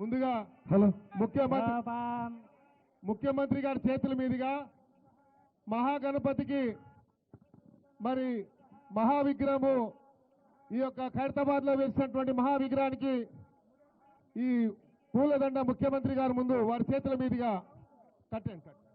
ముందుగా హలో ముఖ్యమంత్రి ముఖ్యమంత్రి గారి చేతుల మీదుగా మహాగణపతికి మరి మహావిగ్రహము ఈ యొక్క ఖైరతాబాద్లో వేసినటువంటి మహావిగ్రహానికి ఈ పూలదండ ముఖ్యమంత్రి గారి ముందు వారి చేతుల మీదుగా కట్టండి కట్టండి.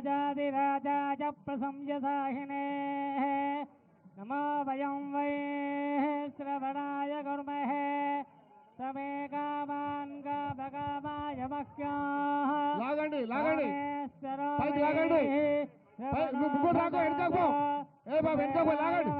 राजाधिराजाय प्रसंयसाहिने नमो वयं वै श्रवणाय कुर्महे समे कामान् कामकामाय मह्याः లాగండి లాగండి రామేశ్వరో పైకి వై లాగండి. పై- నువ్వు ముగ్గురు రాకు, వెనకకు పో. ఏ బాబు, వెనకకు పో, లాగండి.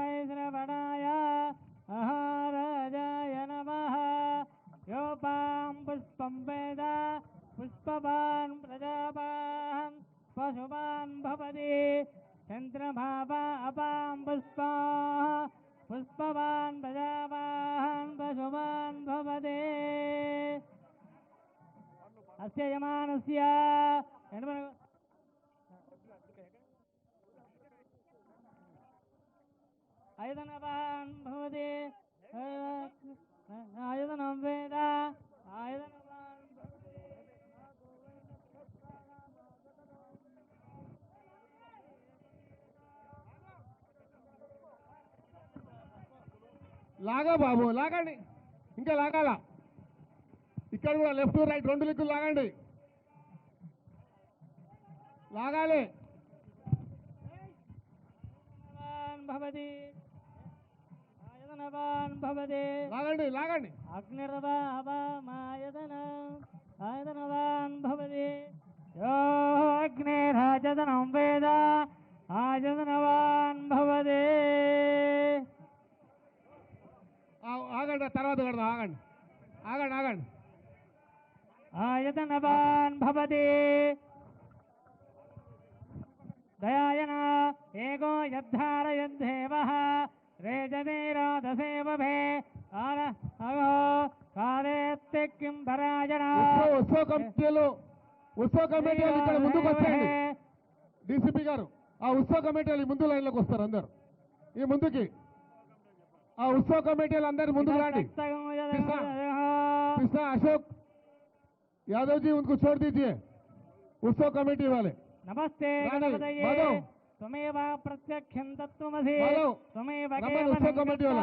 అస్య యమానస్య ఎడమ- భవతి. ఆయుధనం వేద. ఆయుధన లాగా బాబు లాగండి. ఇంకా లాగాల? ఇక్కడ కూడా లెఫ్ట్ రైట్ రెండు లిక్కులు లాగండి. లాగాలి. భవతి. ఆయుధనవాన్ భవతి. లాగండి లాగండి. భవతి. యో అగ్నిరాజతనం వేద. ఆయతనవాన్ భవతి. ఆ- ఆగండి తర్వాత కడదాం ఆగండి. ఆగండి ఆగండి. ఆయతనవాన్ భవతి దయాయన ఏకో యద్ధారయద్ధేవ రేజమీరాధసేవభే కాల అగో కాలేత్తి కిం పరాజన ఉత్సవ ఉత్సవ కమిటీలు ఉత్సవ కమిటీలు ఇక్కడ ముందుకు వచ్చేయండి డీసీపీ గారు ఆ ఉత్సవ కమిటీలు ఈ ముందు లైన్లోకి వస్తారు అందరు ఈ ముందుకి ఆ ఉత్సవ కమిటీలు అందరు ముందుకు రండి कृष्णा अशोक यादव जी उनको छोड़ दीजिए। उस कमेटी वाले। नमस्ते तुम्हें प्रत्यक्ष कमेटी वाले।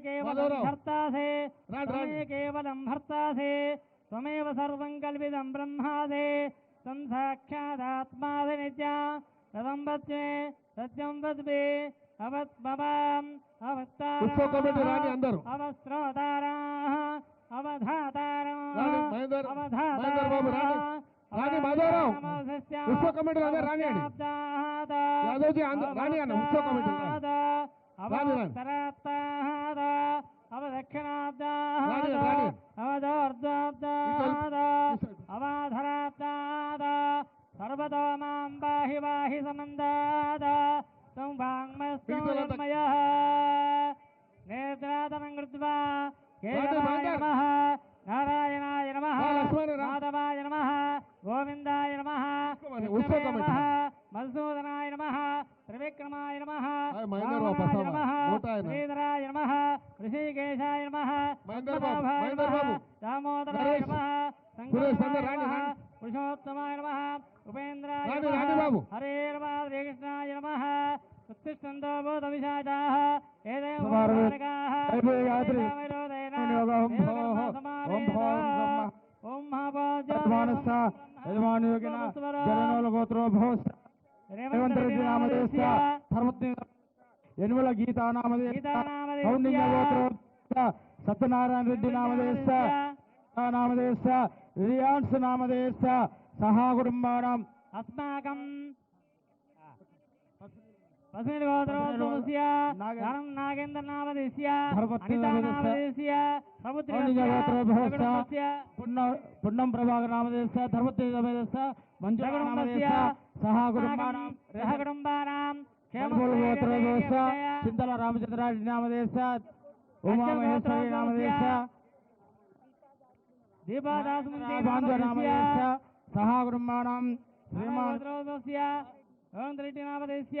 केवल भर्ता से तुम्हें केवलम भर्ता से त्वमेव सर्वं कल्पितं ब्रह्मादे तं साक्षादात्मादिनित्या రథం వత్మే సత్యం వద్మి అవత్మవాం అవత్తారా ఉత్సవ కమిటీ రాండి అందరూ. అవస్త్రోతారా అవధాతారా రాండి, మహేందర్- మహేందర్ బాబు రాండి. రాండి, మాధవరావు. ఉత్సవ కమిటీలు అందరూ రానియండి. యాదవ్జీ అందరూ రాని అన్న, ఉత్సవ కమిటీలు రాని. రాని, రాని. రాని, రాని. సర్వతో మాం బాహి బాహి సమందాద తం వాంగ్మయ నేత్రాతనం కృత్వా కేశవాయ నమః. నారాయణాయ నమః. మాధవాయ నమః. గోవిందాయ నమః. నమః. మధుసూదనాయ నమః. త్రివిక్రమాయ నమః. నమః. శ్రీధరాయ నమః. ఋషికేశాయ నమః. దామోదరాయ నమః. పురుషోత్తమాయ నమః. ఉపేంద్రాయ నమః. హరే నమః శ్రీకృష్ణాయ నమః. ఉత్తిష్టంతో భూతవిశాచాः ఏదేవ యనుమల గీతా నామదేశ సత్యనారాయణ రెడ్డి నామదేశ నామదేశ రియాన్స్ నామదేశ సహా కుటుంబానం అస్మాకం పసిమిడి గోత్రోద్భవస్య ధనం నాగేంద్ర నామదేశ్య ధర్మపత్ని అనితా నామదేశ్య. నామదేశ్య కౌండిన్య గోత్రోద్భవస్య సముద్రస్య పున్న పున్నం ప్రభాకర్ నామదేశ మంజుల నామదేశ సహా కుటుంబానాం సహకుటుంబానాం గోత్రదోష చింతల రామచంద్రారెడ్డి నామదేశ ఉమామహేశ్వరి నామదేశ దీపాదాస్ నామదేశ సహా బ్రహ్మాణం శ్రీమాన్ గోత్ర నామదేశ్య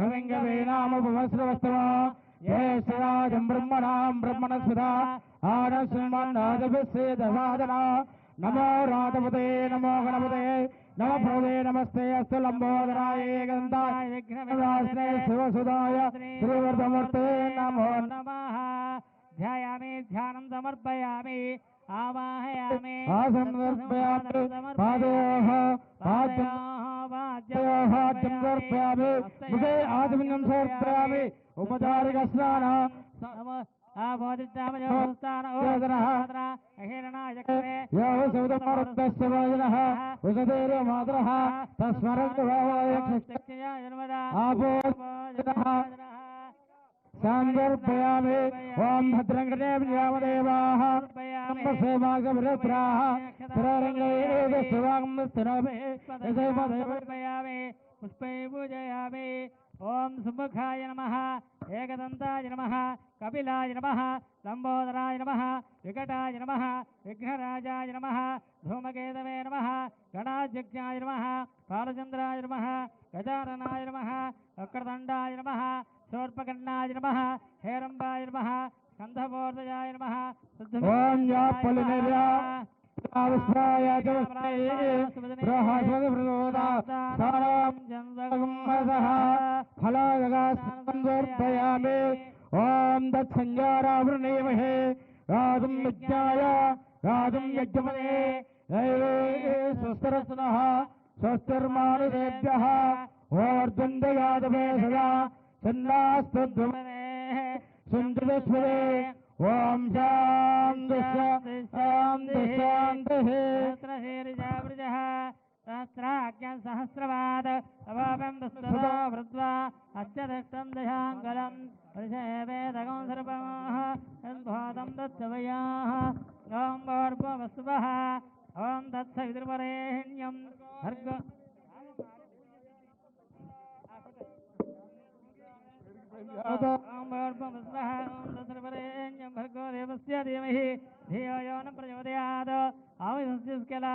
మహామహే కవింగవేనామపమశ్రవస్తమా జ్యేష్ఠరాజం బ్రహ్మణాం బ్రహ్మణస్పదా. ఆనశ్రమన్నాదభిస్సే దశాదన నమో రాధపతే నమో గణపతే. నమ ప్రదే నమస్తే అస్తు లంబోదరాయ గంధాయ. విఘ్నవినాశనే శివసుదాయ శ్రీవర్ధమూర్తే నమో నమః. ధ్యాయామి ధ్యానం సమర్పయామి. ఆవాహయామి. ఆసనం సమర్పయామి పాదయోః పాద్యం పాదయోః పాద్యం సమర్పయామి ముఖే ఆచమన్యం సమర్పయామి ఉపచారిక స్నాన యో సౌదమారుద్దస్య భోజనః ఉసదేర మాతరః తస్మరంతు భావాయ ఆపో సందర్పయామి ఓం భద్రం కృతే వ్యామదేవాः సేవాగవిరత్రాः స్థిరరంగైరేవ శివాగం స్థిరమే సమర్పయామి పుష్పై పూజయామి ఓం సుముఖాయ నమ ఏకదంతాయ నమ కపిలాయ నమ నమ. ఓం దత్సంజారావృణీమహే రాజం యజ్ఞాయ. రాజం యజ్ఞమనే. దైవే స్వస్తరస్నః స్వస్తిర్మానుషేభ్యः ఓర్ధండయాదమే సదా చన్నాస్తద్వమనే సుందరస్వరే ఓం శాంతి శాంతి శాంతి సహస్రాజ్ఞ సహస్రవాద్ అవాపం దుస్తదో వృద్వా అత్యదష్టం దశాంగలం పరిషేవేదగం సర్పమాః యద్భాతం దత్తవయాః ఓం భోర్భవస్వః ఓం తత్సవితుర్వరేణ్యం భర్గ ఓం భోర్భవస్వః ఓం తత్సవితుర్వరేణ్యం భర్గో దేవస్య ధీమహి ధియో యో న ప్రచోదయాత్ ఆవిష్కల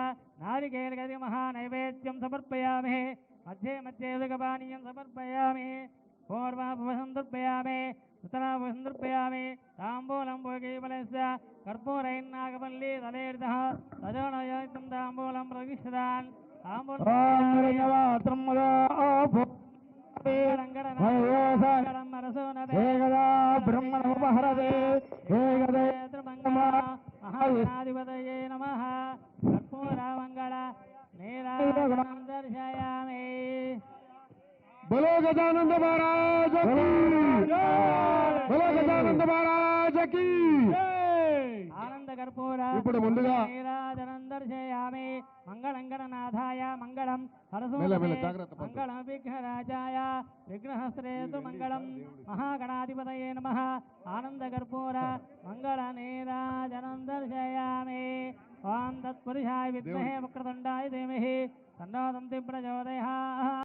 నారికేళగది మహానైవేద్యం సమర్పయామి మధ్యే మధ్యే ఉదకపానీయం సమర్పయామి పూర్వాభువసం దర్పయామి ఉత్తరాభువసం దర్పయామి తాంబూలం భోగీబలస్య కర్పూరైర్నాగవల్లి తలేర్దః తదోనయోక్తం తాంబూలం రంగవాత్రం ఏకదా బ్రహ్మణముపహరదే ఏకదే మహాగణాధిపతయే నమ కర్పూరమంగళ నీరాజనం దర్శయామి బలో గజానంద బలో గజానంద ఆనంద కర్పూర ఇప్పుడు ముందుగా మంగళం గణనాథాయ మంగళం. మంగళం విఘ్నరాజాయ విఘ్నహస్త్రేతు మంగళం మహాగణాధిపతయే నమ. ఆనంద కర్పూర మంగళ నీరాజనం దర్శయామి ఓం తత్పురుషాయ విద్మహే వక్రతుండాయ ధీమహి. తన్నో దంతి ప్రచోదయాత్